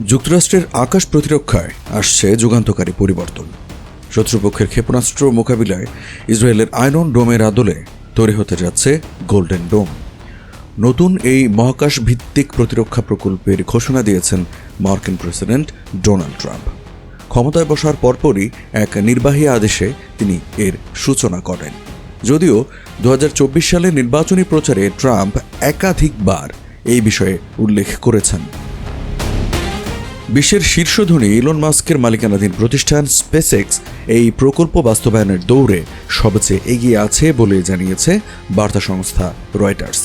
যুক্তরাষ্ট্রের আকাশ প্রতিরক্ষায় আসছে যুগান্তকারী পরিবর্তন। শত্রুপক্ষের ক্ষেপণাস্ত্র মোকাবিলায় ইসরায়েলের আয়রন ডোমের আদলে তৈরি হতে যাচ্ছে গোল্ডেন ডোম। নতুন এই মহাকাশ ভিত্তিক প্রতিরক্ষা প্রকল্পের ঘোষণা দিয়েছেন মার্কিন প্রেসিডেন্ট ডোনাল্ড ট্রাম্প। ক্ষমতায় বসার পরপরই এক নির্বাহী আদেশে তিনি এর সূচনা করেন। যদিও দু সালের নির্বাচনী প্রচারে ট্রাম্প একাধিকবার এই বিষয়ে উল্লেখ করেছেন। বিশ্বের শীর্ষধনী ইলন মাস্কের মালিকানাধীন প্রতিষ্ঠান স্পেসএক্স এই প্রকল্প বাস্তবায়নের দৌড়ে সবচেয়ে এগিয়ে আছে বলে জানিয়েছে বার্তা সংস্থা রয়টার্স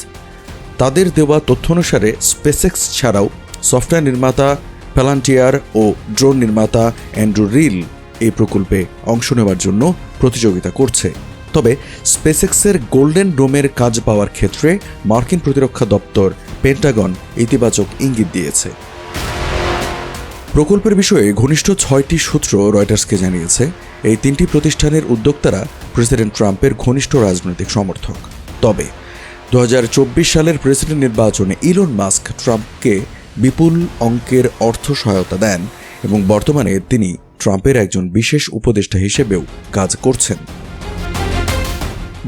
তাদের দেওয়া তথ্য অনুসারে স্পেসএক্স ছাড়াও সফটওয়্যার নির্মাতা প্যালান্টিয়ার ও ড্রোন নির্মাতা অ্যান্ড্রু রিল এই প্রকল্পে অংশ নেওয়ার জন্য প্রতিযোগিতা করছে। তবে স্পেসএক্সের গোল্ডেন ডোমের কাজ পাওয়ার ক্ষেত্রে মার্কিন প্রতিরক্ষা দপ্তর পেন্টাগন ইতিবাচক ইঙ্গিত দিয়েছে। প্রকল্পের বিষয়ে ঘনিষ্ঠ ছয়টি সূত্র রয়টার্সকে জানিয়েছে, এই তিনটি প্রতিষ্ঠানের উদ্যোক্তারা প্রেসিডেন্ট ট্রাম্পের ঘনিষ্ঠ রাজনৈতিক সমর্থক। তবে, দু হাজার চব্বিশ সালের প্রেসিডেন্ট নির্বাচনে ইলন মাস্ক ট্রাম্পকে বিপুল অঙ্কের অর্থ সহায়তা দেন এবং বর্তমানে তিনি ট্রাম্পের একজন বিশেষ উপদেষ্টা হিসেবেও কাজ করছেন।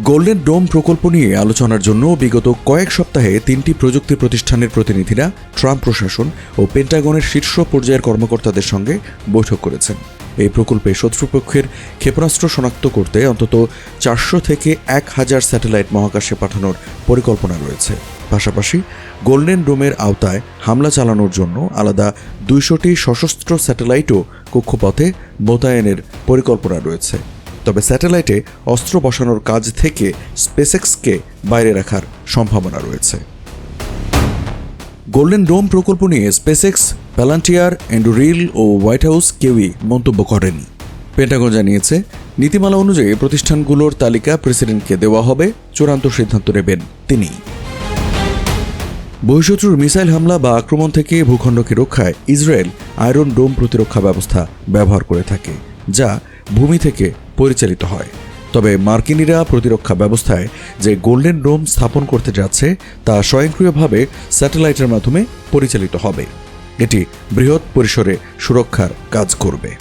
গোল্ডেন ডোম প্রকল্প নিয়ে আলোচনার জন্য বিগত কয়েক সপ্তাহে তিনটি প্রযুক্তি প্রতিষ্ঠানের প্রতিনিধিরা ট্রাম্প প্রশাসন ও পেন্টাগনের শীর্ষ পর্যায়ের কর্মকর্তাদের সঙ্গে বৈঠক করেছেন। এই প্রকল্পে শত্রুপক্ষের ক্ষেপণাস্ত্র শনাক্ত করতে অন্তত চারশো থেকে এক হাজার স্যাটেলাইট মহাকাশে পাঠানোর পরিকল্পনা রয়েছে। পাশাপাশি গোল্ডেন ডোমের আওতায় হামলা চালানোর জন্য আলাদা দুইশোটি সশস্ত্র স্যাটেলাইটও কক্ষপথে মোতায়েনের পরিকল্পনা রয়েছে। তবে স্যাটেলাইটে অস্ত্র বসানোর কাজ থেকে স্পেসএক্সকে বাইরে রাখার সম্ভাবনা রয়েছে। গোল্ডেন ডোম প্রকল্প নিয়ে স্পেসএক্স, প্যালান্টিয়ার অ্যান্ডুরিল ও হোয়াইট হাউস কেউই মন্তব্য করেনি। পেন্টাগন জানিয়েছে, নীতিমালা অনুযায়ী প্রতিষ্ঠানগুলোর তালিকা প্রেসিডেন্টকে দেওয়া হবে, চূড়ান্ত সিদ্ধান্ত নেবেন তিনি। বহিঃশত্রুর মিসাইল হামলা বা আক্রমণ থেকে ভূখণ্ডকে রক্ষায় ইসরায়েল আয়রন ডোম প্রতিরক্ষা ব্যবস্থা ব্যবহার করে থাকে, যা ভূমি থেকে পরিচালিত হয়। তবে মার্কিনিরা প্রতিরক্ষা ব্যবস্থায় যে গোল্ডেন ডোম স্থাপন করতে যাচ্ছে, তা স্বয়ংক্রিয়ভাবে স্যাটেলাইটের মাধ্যমে পরিচালিত হবে। এটি বৃহৎ পরিসরে সুরক্ষার কাজ করবে।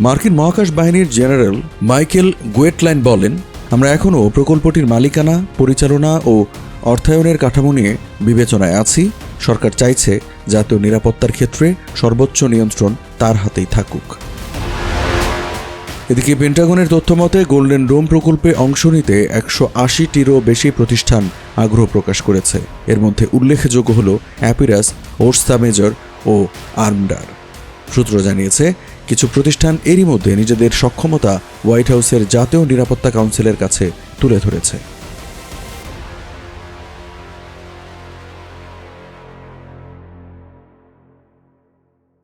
মার্কিন মহাকাশ বাহিনীর জেনারেল মাইকেল গুয়েটলাইন বলেন, আমরা এখনও প্রকল্পটির মালিকানা, পরিচালনা ও অর্থায়নের কাঠামো নিয়ে বিবেচনায় আছি। সরকার চাইছে জাতীয় নিরাপত্তার ক্ষেত্রে সর্বোচ্চ নিয়ন্ত্রণ তার হাতেই থাকুক। এদিকে পেন্টাগনের তথ্যমতে গোল্ডেন ডোম প্রকল্পে অংশ নিতে একশো আশিটিরও বেশি প্রতিষ্ঠান আগ্রহ প্রকাশ করেছে। এর মধ্যে উল্লেখযোগ্য হল অ্যাপিরাস ওর্সা মেজর ও আর্মডার সূত্র জানিয়েছে, কিছু প্রতিষ্ঠান এরই মধ্যে নিজেদের সক্ষমতা হোয়াইট হাউসের জাতীয় নিরাপত্তা কাউন্সিলের কাছে তুলে ধরেছে।